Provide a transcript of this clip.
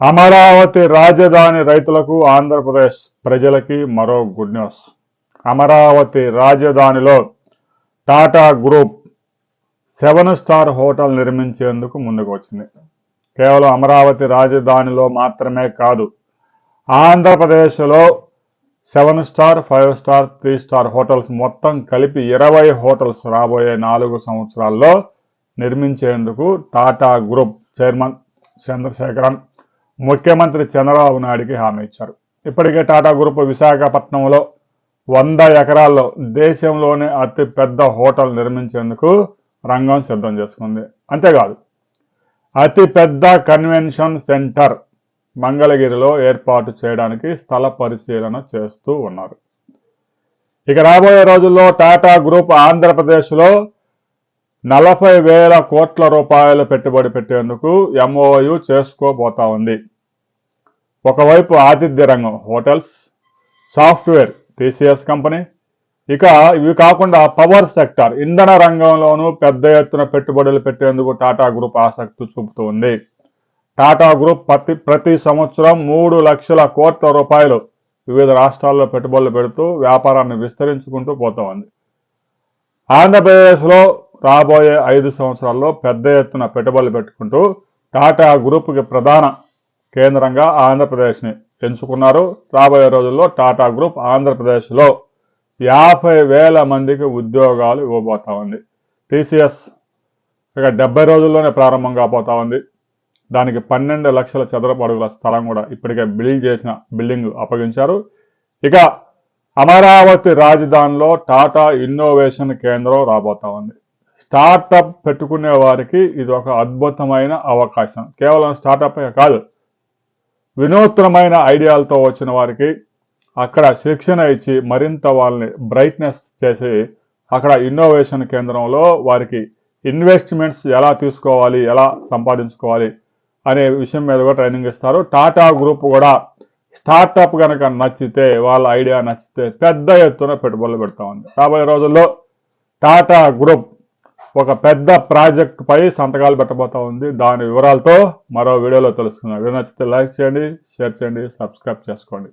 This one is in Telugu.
అమరావతి రాజధాని రైతులకు ఆంధ్రప్రదేశ్ ప్రజలకి మరో గుడ్ న్యూస్. అమరావతి రాజధానిలో Tata group seven star hotel నిర్మించేందుకు ముందుకు వచ్చింది కేవలం అమరావతి రాజధానిలో మాత్రమే కాదు ఆంధ్రప్రదేశ్లో seven star five star three star hotels మొత్తం కలిపి ఇరవై హోటల్స్ రాబోయే నాలుగు సంవత్సరాల్లో నిర్మించేందుకు టాటా గ్రూప్ చైర్మన్ చంద్రశేఖరన్ ముఖ్యమంత్రి చంద్రబాబు నాయుడికి హామీ ఇచ్చారు. ఇప్పటికే టాటా గ్రూప్ విశాఖపట్నంలో వంద ఎకరాల్లో దేశంలోనే అతి పెద్ద హోటల్ నిర్మించేందుకు రంగం సిద్ధం చేసుకుంది. అంతేకాదు అతి పెద్ద కన్వెన్షన్ సెంటర్ మంగళగిరిలో ఏర్పాటు చేయడానికి స్థల పరిశీలన చేస్తూ ఉన్నారు. ఇక రాబోయే రోజుల్లో టాటా గ్రూప్ ఆంధ్రప్రదేశ్లో నలభై వేల కోట్ల రూపాయలు పెట్టుబడి పెట్టేందుకు ఎంఓయు చేసుకోబోతా ఉంది. ఒకవైపు ఆతిథ్య రంగం హోటల్స్ సాఫ్ట్వేర్ టీసీఎస్ కంపెనీ ఇక ఇవి కాకుండా పవర్ సెక్టార్ ఇంధన రంగంలోనూ పెద్ద ఎత్తున పెట్టుబడులు పెట్టేందుకు టాటా గ్రూప్ ఆసక్తి చూపుతూ ఉంది. టాటా గ్రూప్ ప్రతి ప్రతి సంవత్సరం మూడు లక్షల కోట్ల రూపాయలు వివిధ రాష్ట్రాల్లో పెట్టుబడులు పెడుతూ వ్యాపారాన్ని విస్తరించుకుంటూ పోతోంది ఉంది. ఆంధ్రప్రదేశ్లో రాబోయే ఐదు సంవత్సరాల్లో పెద్ద ఎత్తున పెట్టుబడులు పెట్టుకుంటూ టాటా గ్రూప్కి ప్రధాన కేంద్రంగా ఆంధ్రప్రదేశ్ని ఎంచుకున్నారు. రాబోయే రోజుల్లో టాటా గ్రూప్ ఆంధ్రప్రదేశ్లో యాభై వేల మందికి ఉద్యోగాలు ఇవ్వబోతా ఉంది. టీసీఎస్ ఇక డెబ్బై రోజుల్లోనే ప్రారంభం కాబోతా ఉంది. దానికి పన్నెండు లక్షల చదరపు అడుగుల స్థలం కూడా ఇప్పటికే బిల్డింగ్ చేసిన బిల్డింగ్ అప్పగించారు. ఇక అమరావతి రాజధానిలో టాటా ఇన్నోవేషన్ కేంద్రం రాబోతా ఉంది. స్టార్టప్ పెట్టుకునే వారికి ఇది ఒక అద్భుతమైన అవకాశం. కేవలం స్టార్టప్ కాదు. వినూత్నమైన ఐడియాలతో వచ్చిన వారికి అక్కడ శిక్షణ ఇచ్చి మరింత వాళ్ళని బ్రైట్నెస్ చేసి అక్కడ ఇన్నోవేషన్ కేంద్రంలో వారికి ఇన్వెస్ట్మెంట్స్ ఎలా తీసుకోవాలి ఎలా సంపాదించుకోవాలి అనే విషయం మీద కూడా ట్రైనింగ్ ఇస్తారు. టాటా గ్రూప్ కూడా స్టార్టప్ కనుక నచ్చితే వాళ్ళ ఐడియా నచ్చితే పెద్ద ఎత్తున పెట్టుబడులు పెడతా ఉంది. రాబోయే రోజుల్లో టాటా గ్రూప్ ఒక పెద్ద ప్రాజెక్ట్ పై సంతకాలు పెట్టబోతా ఉంది. దాని వివరాలతో మరో వీడియోలో తెలుసుకుందాం. వీడియో నచ్చితే లైక్ చేయండి షేర్ చేయండి సబ్స్క్రైబ్ చేసుకోండి.